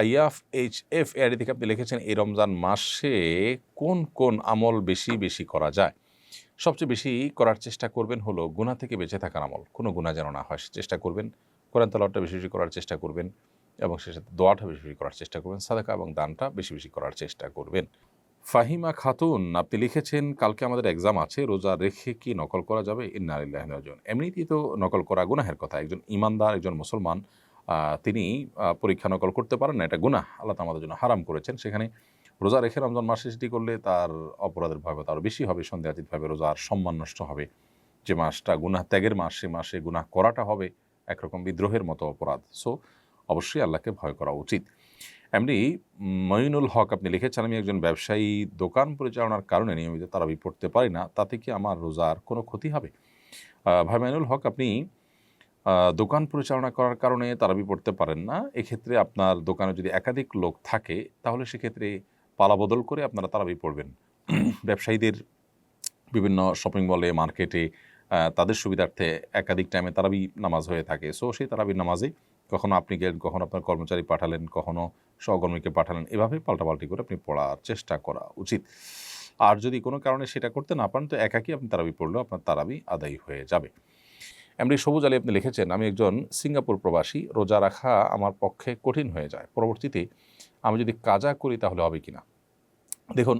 আইয়াফ H F আপনি লিখেছেন, এই রমজান মাসে কোন কোন আমল বেশি বেশি করা যায়? সবচেয়ে বেশি করার চেষ্টা করবেন হলো গুণা থেকে বেঁচে থাকার আমল। কোনো গুণা যেন না হয় চেষ্টা করবেন। কোরআন তালাওয়াতটা বেশি বেশি করার চেষ্টা করবেন এবং সে সাথে দোয়াটা বেশি বেশি করার চেষ্টা করবেন, সাদাকা এবং দানটা বেশি বেশি করার চেষ্টা করবেন। ফাহিমা খাতুন, আপনি লিখেছেন, কালকে আমাদের এক্সাম আছে, রোজা রেখে কি নকল করা যাবে? ইন্নারিল্লাহজন এমনিতেই তো নকল করা গুনাহের কথা। একজন ইমানদার, একজন মুসলমান তিনি পরীক্ষা নকল করতে পারেন না, এটা গুনাহ। আল্লাহ আমাদের জন্য হারাম করেছেন। সেখানে রোজা রেখে রমজান মাসে সেটি করলে তার অপরাধের ভয় আরও বেশি হবে সন্দেহাতীতভাবে রোজার সম্মান নষ্ট হবে। যে মাসটা গুনাহ, ত্যাগের মাস, সে মাসে গুনাহ করাটা হবে একরকম বিদ্রোহের মতো অপরাধ। সো, অবশ্যই আল্লাহকে ভয় করা উচিত। এমনি, মঈনুল হক আপনি লিখেছেন, আমি একজন ব্যবসায়ী, দোকান পরিচালনার কারণে নিয়মিত তারাবি পড়তে পারি না, তাতে কি আমার রোজার কোনো ক্ষতি হবে? ভাই মাইনুল হক, আপনি দোকান পরিচালনা করার কারণে তারাবি পড়তে পারেন না। এক্ষেত্রে আপনার দোকানে যদি একাধিক লোক থাকে, তাহলে সেক্ষেত্রে পালা বদল করে আপনারা তারাবি পড়বেন। ব্যবসায়ীদের বিভিন্ন শপিং মলে মার্কেটে তাদের সুবিধার্থে একাধিক টাইমে তারাবি নামাজ হয়ে থাকে। সো সেই তারাবির নামাজে কখনো আপনি গেলেন, কখনো আপনার কর্মচারী পাঠালেন, কখনো সহকর্মীকে পাঠালেন, এভাবে পাল্টাপাল্টি করে আপনি পড়ার চেষ্টা করা উচিত। আর যদি কোনো কারণে সেটা করতে না পারেন, তো একাকি আপনি তারাবি পড়লেও আপনার তারাবি আদায় হয়ে যাবে। এমনি সবুজ আলী আপনি লিখেছেন, আমি একজন সিঙ্গাপুর প্রবাসী, রোজা রাখা আমার পক্ষে কঠিন হয়ে যায়। পরবর্তীতে আমি যদি কাজা করি তাহলে হবে কি না? দেখুন,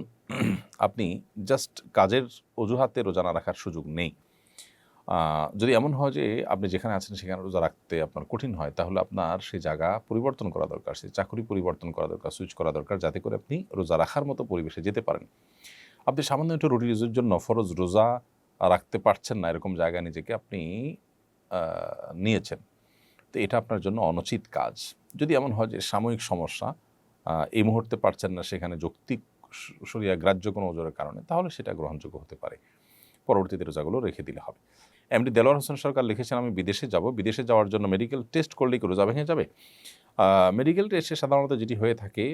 আপনি জাস্ট কাজের অজুহাতে রোজা না রাখার সুযোগ নেই। যদি এমন হয় যে আপনি যেখানে আছেন সেখানে রোজা রাখতে আপনার কঠিন হয়, তাহলে আপনার সেই জায়গা পরিবর্তন করা দরকার, সেই চাকরি পরিবর্তন করা দরকার সুইচ করা দরকার, যাতে করে আপনি রোজা রাখার মতো পরিবেশে যেতে পারেন। আপনি সামান্য একটু রুটি রুজির জন্য ফরজ রোজা রাখতে পারছেন না, এরকম জায়গায় নিজেকে আপনি নিয়েছেন। তো এটা আপনার জন্য অনুচিত কাজ। যদি এমন হয় যে সাময়িক সমস্যা এই মুহূর্তে পারছেন না সেখানে যৌক্তিক সরিয়া গ্রাহ্য কোনো ওজোরের কারণে তাহলে সেটা গ্রহণযোগ্য হতে পারে। পরবর্তীতে রোজাগুলো রেখে দিলে হবে। এমনি দেলোয়ার হোসেন সরকার লিখেছেন আমি বিদেশে যাব। বিদেশে যাওয়ার জন্য মেডিকেল টেস্ট করলেই কি রোজা ভেঙে যাবে? মেডিকেল টেস্টে সাধারণত যেটি হয়ে থাকে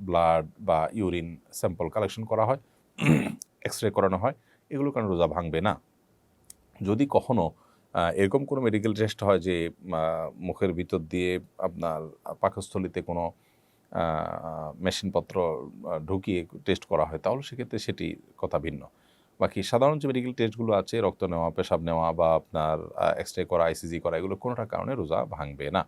ব্লাড বা ইউরিন স্যাম্পল কালেকশন করা হয় এক্স রে করানো হয়। এগুলো কারণে রোজা ভাঙবে না। যদি কখনো আহ, এরকম কোনো মেডিকেল টেস্ট হয় যে মুখের ভিতর দিয়ে আপনার পাকস্থলিতে কোনো মেশিনপত্র ঢুকিয়ে টেস্ট করা হয়, তাহলে সেক্ষেত্রে সেটি কথা ভিন্ন। বাকি সাধারণ যে মেডিকেল টেস্টগুলো আছে, রক্ত নেওয়া, পেশাব নেওয়া বা আপনার এক্স করা আইসিজি করা, এগুলো কোনোটা কারণে রোজা ভাঙবে না।